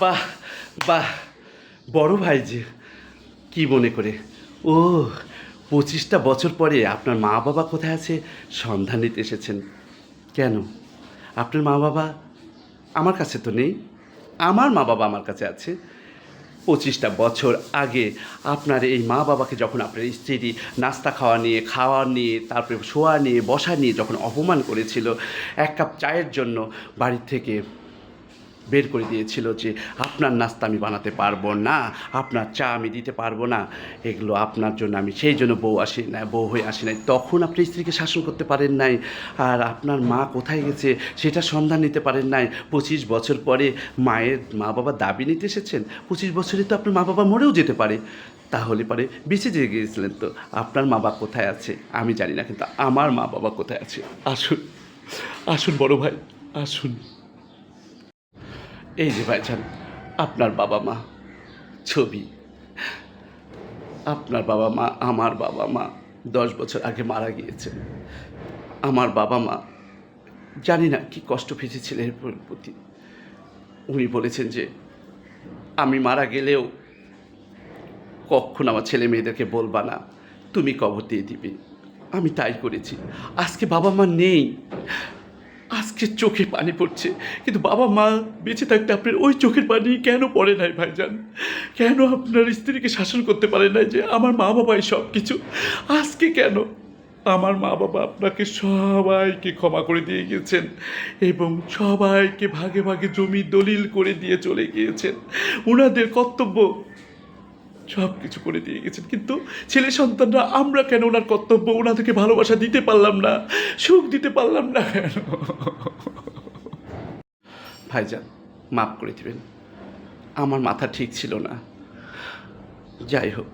বাহ বাহ। বড় ভাই যে কি মনে করে? ও, পঁচিশটা বছর পরে আপনার মা বাবা কোথায় আছে? সন্ধান নিতে এসেছেন। কেন? আপনার মা বাবা আমার কাছে তো নেই। আমার মা বাবা আমার কাছে আছে। পঁচিশটা বছর আগে আপনার এই মা বাবাকে যখন আপনার স্ত্রী নাস্তা খাওয়া নিয়ে খাওয়া নিয়ে, তারপরে শোয়া নিয়ে, বসা নিয়ে যখন অপমান করেছিল, এক কাপ চায়ের জন্য বাড়ি থেকে বের করে দিয়েছিল যে, আপনার নাস্তা আমি বানাতে পারব না, আপনার চা আমি দিতে পারব না, এগুলো আপনার জন্য আমি সেই জন্য বউ আসি না, বউ হয়ে আসি নাই। তখন আপনি স্ত্রীকে শাসন করতে পারেন নাই। আর আপনার মা কোথায় গেছে সেটা সন্ধান নিতে পারেন নাই। পঁচিশ বছর পরে মায়ের মা বাবা দাবি নিতে এসেছেন, পঁচিশ বছরে তো আপনার মা বাবা মরেও যেতে পারে। তাহলে পরে বেঁচে যে গিয়েছিলেন তো, আপনার মা বাবা কোথায় আছে? আমি জানি না, কিন্তু আমার মা বাবা কোথায় আছে? আসুন আসুন বড় ভাই, আসুন। এই যে ভাইজান, আপনার বাবা মা, ছবি। আপনার বাবা মা, আমার বাবা মা দশ বছর আগে মারা গিয়েছেন আমার বাবা মা, জানি না কি কষ্ট পেয়েছিল এর প্রতি। উনি বলেছেন যে, আমি মারা গেলেও কখন আমার ছেলে মেয়েদেরকে বলবা না, তুমি কবর দিয়ে দিবে। আমি তাই করেছি। আজকে বাবা মা নেই। আজকে চোখে পানি পড়ছে। কিন্তু বাবা মা বেঁচে থাকতে আপনার ওই চোখের পানি কেন পড়ে নাই ভাইজান? কেন আপনার স্ত্রীকে শাসন করতে পারে নাই যে আমার মা বাবাই সব কিছু? আজকে কেন? আমার মা বাবা আপনাকে সবাইকে ক্ষমা করে দিয়ে গিয়েছেন এবং সবাইকে ভাগে ভাগে জমি দলিল করে দিয়ে চলে গিয়েছেন। ওনাদের কর্তব্য সব কিছু করে দিয়ে গেছেন। কিন্তু ছেলে সন্তানরা, আমরা কেন ওনার কর্তব্য? ওনাদেরকে ভালোবাসা দিতে পারলাম না। সুখ দিতে পারলাম না কেন? ভাইজান, মাফ করে দিবেন। আমার মাথা ঠিক ছিল না। যাই হোক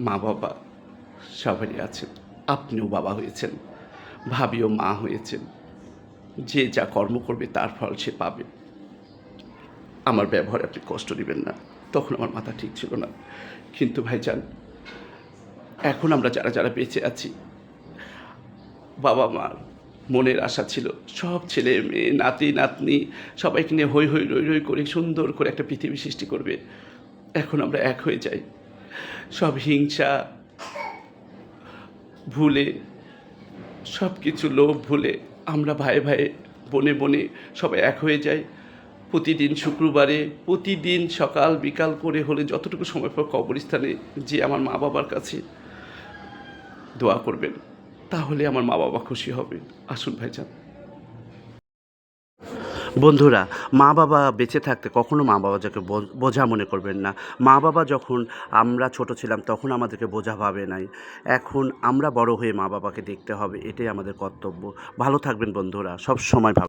মা বাবা সবারই আছেন। আপনিও বাবা হয়েছেন, ভাবিও মা হয়েছেন। যে যা কর্ম করবে তার ফল সে পাবে। আমার ব্যবহারে আপনি কষ্ট নেবেন না। তখন আমার মাথা ঠিক ছিল না। কিন্তু ভাইজান, এখন আমরা যারা যারা বেঁচে আছি বাবা মার মনের আশা ছিল, সব ছেলে মেয়ে, নাতি, নাতনি, সবাইকে নিয়ে হই হই রই রই করে, সুন্দর করে একটা পৃথিবী সৃষ্টি করবে। এখন আমরা এক হয়ে যাই। সব হিংসা, ভুলে সব কিছু লোভ ভুলে আমরা ভাই ভাই, বনে বনে সবাই এক হয়ে যাই। প্রতিদিন শুক্রবারে, প্রতিদিন সকাল, বিকাল করে হলে যতটুকু সময় পর কবরস্থানে যে আমার মা বাবার কাছে দোয়া করবেন। তাহলে আমার মা বাবা খুশি হবে। আসুন ভাইজান। বন্ধুরা, মা বাবা বেঁচে থাকতে কখনো মা বাবা যাকে বোঝা মনে করবেন না। মা বাবা যখন আমরা ছোট ছিলাম তখন আমাদেরকে বোঝা ভাবে নাই। এখন আমরা বড় হয়ে মা বাবাকে দেখতে হবে, এটাই আমাদের কর্তব্য। ভালো থাকবেন বন্ধুরা, সব সময় ভালো